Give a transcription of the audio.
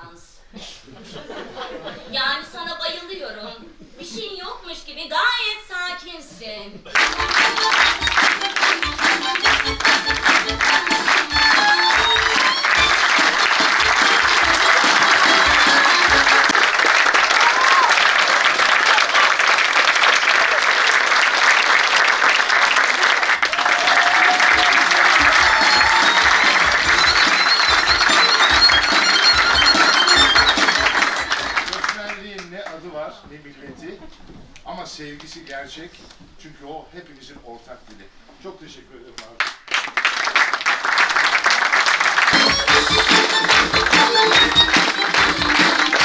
Florence. yani sana bayılıyorum. Bir şeyin yokmuş gibi gayet sakinsin. Adı var ne milleti ama sevgisi gerçek. Çünkü o hepimizin ortak dili. Çok teşekkür ederim.